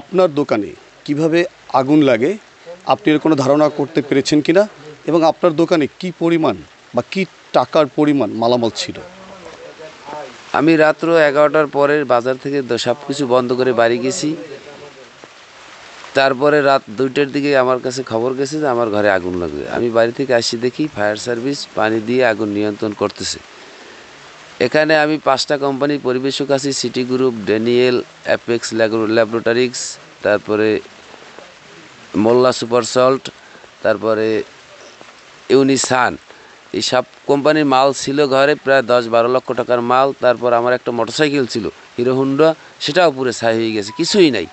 আপনার দোকানে কীভাবে আগুন লাগে? আপনি এর কোনো ধারণা করতে পেরেছেন কি না এবং আপনার দোকানে কি পরিমাণ বা কি টাকার পরিমাণ মালামাল ছিল? আমি রাত্র এগারোটার পরে বাজার থেকে সব কিছু বন্ধ করে বাড়ি গেছি। তারপরে রাত দুইটার দিকে আমার কাছে খবর গেছে যে আমার ঘরে আগুন লাগবে। আমি বাড়ি থেকে আসি দেখি ফায়ার সার্ভিস পানি দিয়ে আগুন নিয়ন্ত্রণ করতেছে। এখানে আমি পাঁচটা কোম্পানির পরিবেশক আছি city group Daniel apex laboratories তারপরে মোল্লা সুপার সল্ট, তারপরে ইউনিসান। এই সব কোম্পানির মাল ছিল ঘরে প্রায় দশ বারো লক্ষ টাকার মাল, তারপর আমার একটা মোটরসাইকেল ছিল, হিরো হুন্ডা, সেটাও পুরো ছাই হয়ে গেছে, কিছুই নাই।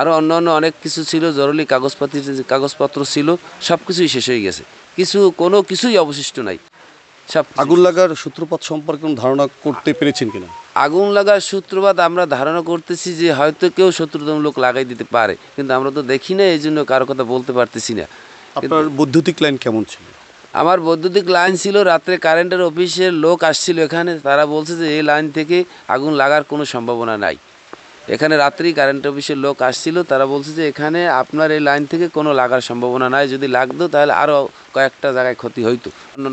আরও অন্য অন্য অনেক কিছু ছিল, জরুরি কাগজপাতি কাগজপত্র ছিল সব কিছুই শেষ হয়ে গেছে। কিছু কোনো কিছুই অবশিষ্ট নাই। সব আগুন লাগার সূত্রপাত সম্পর্কে কোনো ধারণা করতে পেরেছেন কিনা? আগুন লাগার সূত্রপাত আমরা ধারণা করতেছি যে হয়তো কেউ শত্রুতম লোক লাগাই দিতে পারে কিন্তু আমরা তো দেখি না এই জন্য কারও কথা বলতে পারতেছি না। আপনার বৈদ্যুতিক লাইন কেমন ছিল? আমার বৈদ্যুতিক লাইন ছিল রাত্রে কারেন্টের অফিসের লোক আসছিল এখানে তারা বলছে যে এই লাইন থেকে আগুন লাগার কোনো সম্ভাবনা নাই। এখানে রাত্রি কারেন্ট অফিসের লোক আসছিল তারা বলছে যে এখানে আপনার এই লাইন থেকে কোনো লাগার সম্ভাবনা নাই যদি লাগতো তাহলে আরও কয়েকটা জায়গায় ক্ষতি হইতো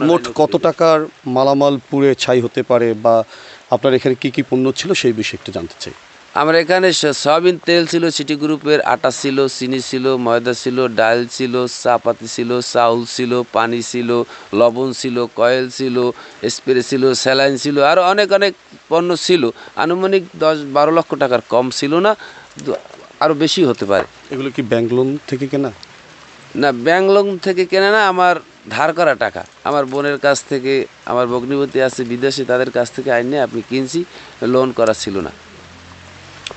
মোট কত টাকার মালামাল পুড়ে ছাই হতে পারে বা আপনার এখানে কি কি পণ্য ছিল সেই বিষয়ে একটু জানতে চাই। আমার এখানে সয়াবিন তেল ছিল সিটি গ্রুপের আটা ছিল চিনি ছিল ময়দা ছিল ডাল ছিল চাপাতি ছিল চাউল ছিল পানি ছিল লবণ ছিল কয়েল ছিল স্প্রে ছিল স্যালাইন ছিল আরও অনেক অনেক পণ্য ছিল। আনুমানিক দশ বারো লক্ষ টাকার কম ছিল না আরও বেশি হতে পারে। এগুলো কি ব্যাংক লোন থেকে কেনা? না ব্যাংক লোন থেকে কেনে না আমার ধার করা টাকা। আমার বোনের কাছ থেকে আমার ভগ্নিপতি আছে বিদেশে তাদের কাছ থেকে আইন আইনে আপনি কিনছি লোন করা ছিল না।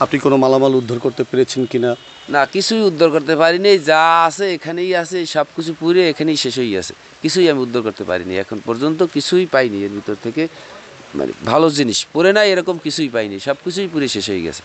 আপনি কোনো মালামাল উদ্ধার করতে পেরেছেন কিনা না? কিছুই উদ্ধার করতে পারিনি যা আছে এখানেই আছে সব কিছু পুরে এখানেই শেষ হয়ে আছে কিছুই আমি উদ্ধার করতে পারিনি এখন পর্যন্ত কিছুই পাইনি এর ভিতর থেকে। মানে ভালো জিনিস পরে না এরকম কিছুই পাইনি সব কিছুই পুরে শেষ হয়ে গেছে।